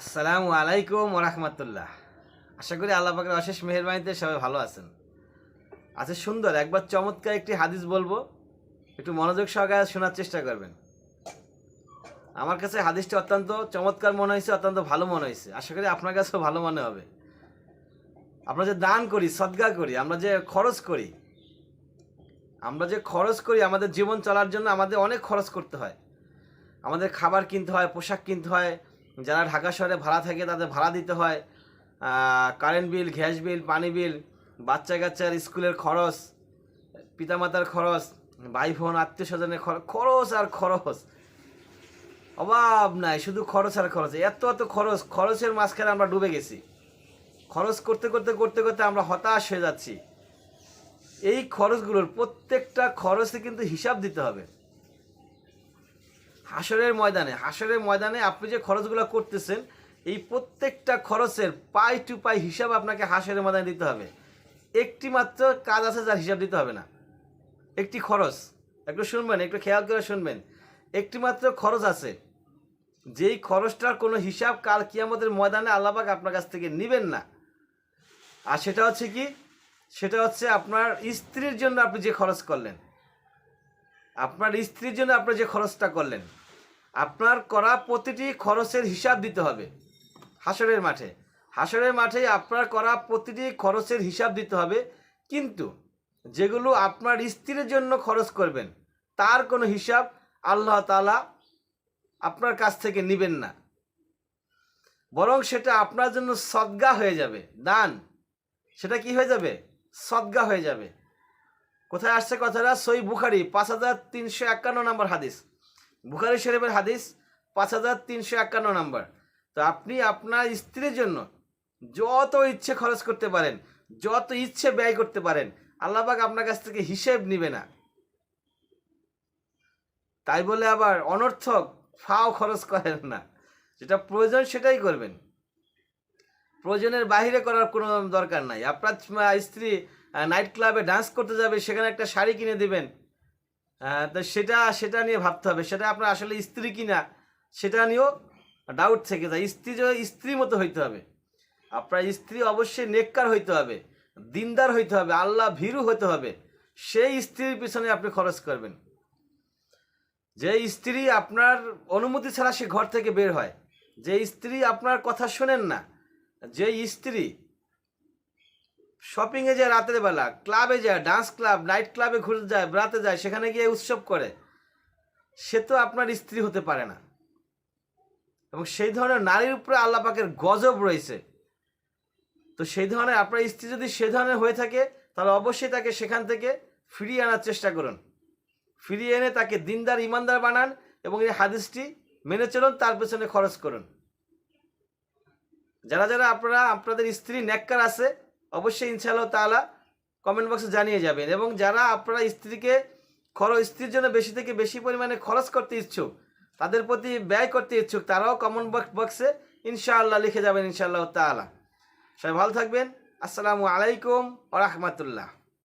আসসালামু আলাইকুম ওরহমতুল্লাহ আশা করি আল্লাহ পাকের অশেষ মেহরবানিতে সবাই ভালো আছেন। আচ্ছা সুন্দর, একবার চমৎকার একটি হাদিস বলব। একটু মনোযোগ সহকারে শোনার চেষ্টা করবেন। আমার কাছে হাদিসটি অত্যন্ত চমৎকার মনে হয়েছে, অত্যন্ত ভালো মনে হয়েছে। আশা করি আপনার কাছেও ভালো মনে হবে। আমরা যে দান করি, সদ্গা করি, আমরা যে খরচ করি, আমরা যে খরচ করি, আমাদের জীবন চলার জন্য আমাদের অনেক খরচ করতে হয়। আমাদের খাবার কিনতে হয়, পোশাক কিনতে হয় যারা ঢাকা শহরে ভাড়া থাকে তাদের ভাড়া দিতে হয়। কারেন্ট বিল গ্যাস বিল পানি বিল বাচ্চা কাচ্চার স্কুলের খরচ, পিতামাতার খরচ, ভাই বোন, আত্মীয় স্বজনের খরচ খরচ আর খরচ। অভাব নাই, শুধু খরচ আর খরচ। এত এত খরচ, খরচের মাঝখানে আমরা ডুবে গেছি। খরচ করতে করতে করতে করতে আমরা হতাশ হয়ে যাচ্ছি। এই খরচগুলোর প্রত্যেকটা খরচে কিন্তু হিসাব দিতে হবে। হাসরের ময়দানে হাসরের ময়দানে আপনি যে খরচগুলো করতেছেন, এই প্রত্যেকটা খরচের পাই টু পাই হিসাব আপনাকে হাসরের ময়দানে দিতে হবে। একটি মাত্র কাজ আছে যার হিসাব দিতে হবে না। একটি খরচ। একটু শুনবেন, একটু খেয়াল করে শুনবেন। একটি মাত্র খরচ আছে। যেই খরচটার কোনো হিসাব কাল কিয়ামতের ময়দানে আল্লাহবাক আপনার কাছ থেকে নেবেন না। আর সেটা হচ্ছে কি? সেটা হচ্ছে আপনার স্ত্রীর জন্য আপনি যে খরচ করলেন। আপনার স্ত্রীর জন্য আপনি যে খরচটা করলেন। আপনার করা প্রতিটি খরচের হিসাব দিতে হবে। হাসরের মাঠে। হাসরের মাঠে আপনার করা প্রতিটি খরচের হিসাব দিতে হবে। কিন্তু যেগুলো আপনার স্ত্রীর জন্য খরচ করবেন, তার কোনো হিসাব আল্লাহ তালা আপনার কাছ থেকে নেবেন না। বরং সেটা আপনার জন্য সদ্গা হয়ে যাবে। দান, সেটা কি হয়ে যাবে? সদ্গা হয়ে যাবে। কোথায় আসছে কথাটা? সই বুখারি, পাঁচ হাজার তিনশো একান্ন নম্বর হাদিস। বুখারি শরীফের হাদিস পাঁচ হাজার তিনশো একান্ন নম্বর। তো আপনি আপনার স্ত্রীর জন্য যত ইচ্ছে খরচ করতে পারেন, যত ইচ্ছে ব্যয় করতে পারেন আল্লাহবাক আপনার কাছ থেকে হিসেব নিবে না। তাই বলে আবার অনর্থক ফাও খরচ করেন না। যেটা প্রয়োজন সেটাই করবেন। প্রয়োজনের বাহিরে করার কোনো দরকার নাই। আপনার স্ত্রী নাইট ক্লাবে ডান্স করতে যাবে, সেখানে একটা শাড়ি কিনে দিবেন। তো সেটা সেটা নিয়ে ভাবতে হবে। সেটা আপনার আসলে স্ত্রী কিনা, সেটা নিয়েও ডাউট থেকে যায়। স্ত্রী যে, স্ত্রী মতো হইতে হবে। আপনার স্ত্রী অবশ্যই নেককার হইতে হবে, দিনদার হইতে হবে, আল্লাহ ভীরু হতে হবে। সেই স্ত্রীর পিছনে আপনি খরচ করবেন। যে স্ত্রী আপনার অনুমতি ছাড়া সে ঘর থেকে বের হয়, যে স্ত্রী আপনার কথা শোনেন না, যে স্ত্রী শপিংয়ে যায় রাতের বেলা ক্লাবে যায় ডান্স ক্লাব নাইট ক্লাবে ঘুরতে যায়, বেড়াতে যায়, সেখানে গিয়ে উৎসব করে। সে তো আপনার স্ত্রী হতে পারে না। এবং সেই ধরনের নারীর উপরে আল্লাহ পাকের গজব রয়েছে। তো সেই ধরনের আপনার স্ত্রী যদি সে ধরনের হয়ে থাকে, তাহলে অবশ্যই তাকে সেখান থেকে ফিরিয়ে আনার চেষ্টা করুন। ফিরিয়ে এনে তাকে দিনদার, ইমানদার বানান এবং এই হাদিসটি মেনে চলুন, তার পেছনে খরচ করুন। যারা যারা আপনারা, আপনাদের স্ত্রী নেককার আছে অবশ্যই ইনশাআল্লাহ তাআলা কমেন্ট বক্সে জানিয়ে যাবেন। এবং যারা আপনারা স্ত্রীকে খরচ, স্ত্রীর জন্য বেশি থেকে বেশি পরিমাণে খরচ করতে ইচ্ছুক, তাদের প্রতি ব্যয় করতে ইচ্ছুক, তারাও কমেন্ট বক্সে ইনশাআল্লাহ লিখে যাবেন ইনশাআল্লাহ তাআলা। সবাই ভালো থাকবেন। আসসালামু আলাইকুম ওয়া রাহমাতুল্লাহ।